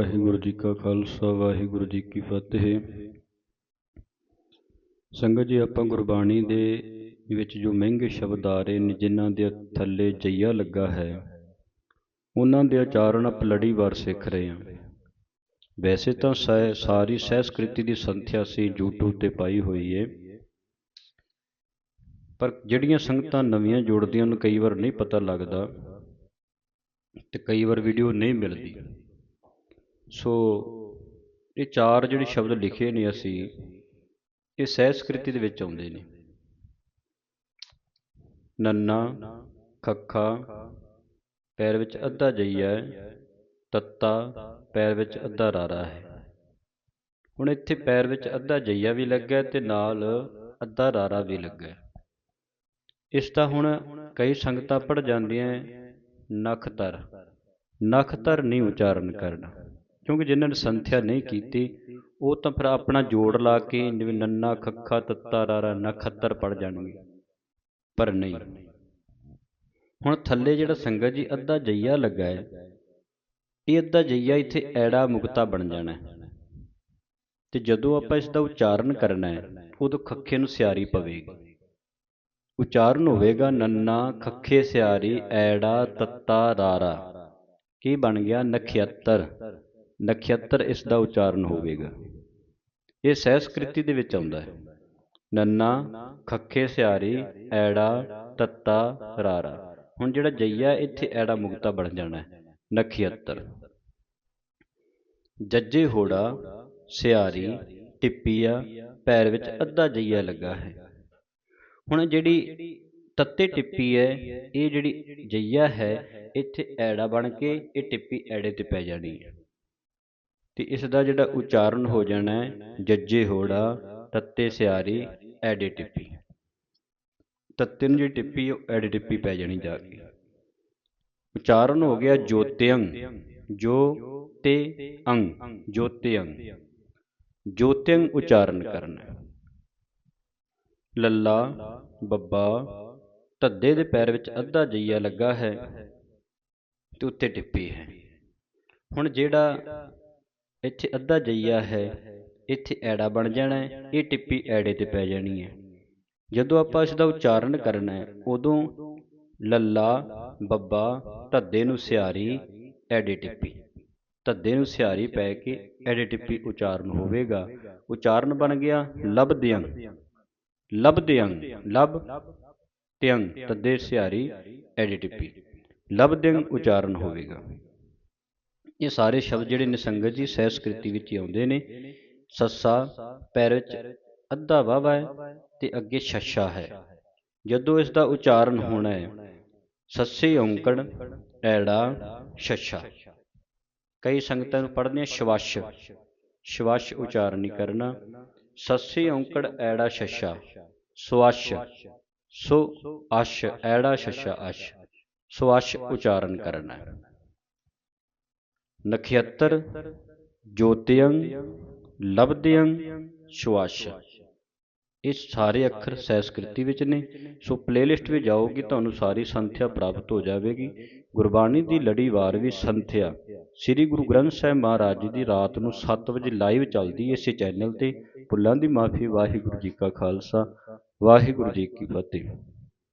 ਵਾਹਿਗੁਰੂ ਜੀ ਕਾ ਖਾਲਸਾ, ਵਾਹਿਗੁਰੂ ਜੀ ਕੀ ਫਤਿਹ। ਸੰਗਤ ਜੀ, ਆਪਾਂ ਗੁਰਬਾਣੀ ਦੇ ਵਿੱਚ ਜੋ ਮਹਿੰਗੇ ਸ਼ਬਦ ਆ ਰਹੇ ਨੇ, ਜਿਨ੍ਹਾਂ ਦੇ ਥੱਲੇ ਜਈਆ ਲੱਗਾ ਹੈ, ਉਹਨਾਂ ਦੇ ਆਚਾਰਨ ਆਪ ਲੜੀਵਾਰ ਸਿੱਖ ਰਹੇ ਹਾਂ। ਵੈਸੇ ਤਾਂ ਸੈ- ਸਾਰੀ ਸਹਿਸਕ੍ਰਿਤੀ ਦੀ ਸੰਥਿਆ ਸੀ YouTube ਤੇ ਪਾਈ ਹੋਈ ਏ, ਪਰ ਜਿਹੜੀਆਂ ਸੰਗਤਾਂ ਨਵੀਆਂ ਜੁੜਦੀਆਂ ਨੂੰ ਕਈ ਵਾਰ ਨਹੀਂ ਪਤਾ ਲੱਗਦਾ ਤੇ ਕਈ ਵਾਰ ਵੀਡੀਓ ਨਹੀਂ ਮਿਲਦੀ। ਸੋ ਇਹ ਚਾਰ ਜਿਹੜੇ ਸ਼ਬਦ ਲਿਖੇ ਨੇ ਅਸੀਂ, ਇਹ ਸਹਿਸਕ੍ਰਿਤੀ ਦੇ ਵਿੱਚ ਆਉਂਦੇ ਨੇ। ਨੰਨਾ, ਖੱਖਾ, ਪੈਰ ਵਿੱਚ ਅੱਧਾ ਜਈਆ ਹੈ, ਤੱਤਾ, ਪੈਰ ਵਿੱਚ ਅੱਧਾ ਰਾਰਾ ਹੈ। ਹੁਣ ਇੱਥੇ ਪੈਰ ਵਿੱਚ ਅੱਧਾ ਜਈਆ ਵੀ ਲੱਗਾ ਹੈ ਤੇ ਨਾਲ ਅੱਧਾ ਰਾਰਾ ਵੀ ਲੱਗਾ ਇਸ ਦਾ ਹੁਣ ਕਈ ਸੰਗਤਾਂ ਪੜ ਜਾਂਦੀਆਂ ਨਖਤਰ ਨਖਤਰ ਨਹੀਂ ਉਚਾਰਨ ਕਰਨਾ। ਕਿਉਂਕਿ ਜਿਨ੍ਹਾਂ ਨੇ ਸੰਥਿਆ ਨਹੀਂ ਕੀਤੀ, ਉਹ ਤਾਂ ਫਿਰ ਆਪਣਾ ਜੋੜ ਲਾ ਕੇ ਜਿਵੇਂ ਨੰਨਾ, ਖੱਖਾ, ਤੱਤਾ, ਰਾਰਾ ਨਖੱਤਰ ਪੜ ਜਾਣਗੇ। ਪਰ ਨਹੀਂ। ਹੁਣ ਥੱਲੇ ਜਿਹੜਾ ਸੰਗਤ ਜੀ ਅੱਧਾ ਜਈਆ ਲੱਗਾ ਹੈ, ਇਹ ਅੱਧਾ ਜਈਆ ਇੱਥੇ ਐੜਾ ਮੁਕਤਾ ਬਣ ਜਾਣਾ ਹੈ। ਤੇ ਜਦੋਂ ਆਪਾਂ ਇਸ ਦਾ ਉਚਾਰਨ ਕਰਨਾ ਹੈ, ਉਦੋਂ ਖੱਖੇ ਨੂੰ ਸਿਆਰੀ ਪਵੇਗੀ। ਉਚਾਰਨ ਹੋਵੇਗਾ ਨੰਨਾ, ਖੱਖੇ ਸਿਆਰੀ, ਐੜਾ, ਤੱਤਾ, ਰਾਰਾ। ਕੀ ਬਣ ਗਿਆ? ਨਖਿਅਤਰ ਨਖਿਅਤਰ ਇਸ ਦਾ ਉਚਾਰਨ ਹੋਵੇਗਾ। ਇਹ ਸਹਿਸਕ੍ਰਿਤੀ ਦੇ ਵਿੱਚ ਆਉਂਦਾ ਹੈ। ਨੰਨਾ, ਖੱਖੇ ਸਿਆਰੀ, ਐੜਾ, ਤੱਤਾ, ਰਾਰਾ। ਹੁਣ ਜਿਹੜਾ ਜਈਆ, ਇੱਥੇ ਐੜਾ ਮੁਕਤਾ ਬਣ ਜਾਣਾ ਹੈ। ਨਖਿਅਤਰ। ਜੱਜੇ ਹੋੜਾ, ਸਿਆਰੀ, ਟਿੱਪੀਆ, ਪੈਰ ਵਿੱਚ ਅੱਧਾ ਜਈਆ ਲੱਗਾ ਹੈ। ਹੁਣ ਜਿਹੜੀ ਤੱਤੇ ਟਿੱਪੀ ਹੈ, ਇਹ ਜਿਹੜੀ ਜਈਆ ਹੈ, ਇੱਥੇ ਐੜਾ ਬਣ ਕੇ ਇਹ ਟਿੱਪੀ ਐੜੇ ਤੇ ਪੈ ਜਾਣੀ ਹੈ। ਤੇ ਇਸ ਦਾ ਜਿਹੜਾ ਉਚਾਰਨ ਹੋ ਜਾਣਾ ਹੈ, ਜੱਜੇ ਹੋੜਾ, ਤੱਤੇ ਸਿਆਰੀ ਐੜੇ ਟਿੱਪੀ। ਤੱਤੇ ਨੂੰ ਜਿਹੜੀ ਟਿੱਪੀ, ਉਹ ਐਡੇ ਟਿੱਪੀ ਪੈ ਜਾਣੀ ਜਾ ਕੇ। ਉਚਾਰਨ ਹੋ ਗਿਆ ਜੋਤਿਅੰ ਜੋ ਤੇ ਅੰਗ ਜੋਤਿਅੰਗ ਜੋਤਿਅੰ ਉਚਾਰਨ ਕਰਨਾ। ਲੱਲਾ, ਬੱਬਾ, ਧੱਦੇ ਦੇ ਪੈਰ ਵਿੱਚ ਅੱਧਾ ਜਈਆ ਲੱਗਾ ਹੈ ਤੇ ਉੱਤੇ ਟਿੱਪੀ ਹੈ। ਹੁਣ ਜਿਹੜਾ ਇੱਥੇ ਅੱਧਾ ਜਈਆ ਹੈ, ਇੱਥੇ ਐੜਾ ਬਣ ਜਾਣਾ ਹੈ, ਇਹ ਟਿੱਪੀ ਐੜੇ ਤੇ ਪੈ ਜਾਣੀ ਹੈ। ਜਦੋਂ ਆਪਾਂ ਇਸ ਦਾ ਉਚਾਰਨ ਕਰਨਾ ਹੈ, ਉਦੋਂ ਲੱਲਾ, ਬੱਬਾ, ਧੱਦੇ ਨੂੰ ਸਿਆਰੀ, ਐੜੇ ਟਿੱਪੀ। ਧੱਦੇ ਨੂੰ ਸਿਆਰੀ ਪੈ ਕੇ ਐੜੇ ਟਿੱਪੀ ਉਚਾਰਨ ਹੋਵੇਗਾ। ਉਚਾਰਨ ਬਣ ਗਿਆ ਲਬਦਿਆਂ ਲਬਦਿਆਂ ਲਬ ਤਿਆਂ ਤੱਦੇ ਸਿਆਰੀ, ਐੜੇ ਟਿੱਪੀ। ਲਬਦਿਆਂ ਉਚਾਰਨ ਹੋਵੇਗਾ। ਇਹ ਸਾਰੇ ਸ਼ਬਦ ਜਿਹੜੇ ਨਿਸੰਗਤ ਜੀ ਸਹਿਸਕ੍ਰਿਤੀ ਵਿੱਚ ਆਉਂਦੇ ਨੇ। ਸੱਸਾ ਪੈਰ ਵਿੱਚ ਅੱਧਾ ਵਾਵਾ ਹੈ ਤੇ ਅੱਗੇ ਛੱਛਾ ਹੈ। ਜਦੋਂ ਇਸ ਦਾ ਉਚਾਰਨ ਹੋਣਾ ਹੈ, ਸੱਸੇ ਔਂਕੜ, ਐੜਾ, ਛੱਛਾ। ਕਈ ਸੰਗਤਾਂ ਨੂੰ ਪੜ੍ਹਦੇ ਆ ਸ਼ਵਸ਼। ਸ਼ਵਸ਼ ਉਚਾਰਨ ਨਹੀਂ ਕਰਨਾ, ਸੱਸੇ ਔਂਕੜ, ਐੜਾ, ਛੱਛਾ। ਸਵਸ਼ ਸੋ ਅਸ਼ ਐੜਾ, ਛੱਛਾ ਅਸ਼ ਸਵਸ਼ ਉਚਾਰਨ ਕਰਨਾ ਹੈ। ਨਖਿਅਤਰ ਜੋਤਿਅੰ ਲਬਦਿਅੰ ਸ਼ਵਾਸ਼ ਇਹ ਸਾਰੇ ਅੱਖਰ ਸੈਸਕ੍ਰਿਤੀ ਵਿੱਚ ਨੇ। ਸੋ ਪਲੇਲਿਸਟ ਵਿੱਚ ਜਾਓਗੇ ਤੁਹਾਨੂੰ ਸਾਰੀ ਸੰਥਿਆ ਪ੍ਰਾਪਤ ਹੋ ਜਾਵੇਗੀ। ਗੁਰਬਾਣੀ ਦੀ ਲੜੀਵਾਰ ਵੀ ਸੰਥਿਆ। ਸ੍ਰੀ ਗੁਰੂ ਗ੍ਰੰਥ ਸਾਹਿਬ ਮਹਾਰਾਜ ਜੀ ਦੀ ਰਾਤ ਨੂੰ 7 ਵਜੇ ਲਾਈਵ ਚੱਲਦੀ ਹੈ ਇਸੇ ਚੈਨਲ ਤੇ। ਭੁੱਲਾਂ ਦੀ ਮਾਫੀ, ਵਾਹਿਗੁਰੂ ਜੀ ਕਾ ਖਾਲਸਾ, ਵਾਹਿਗੁਰੂ ਜੀ ਕੀ ਫਤਿਹ।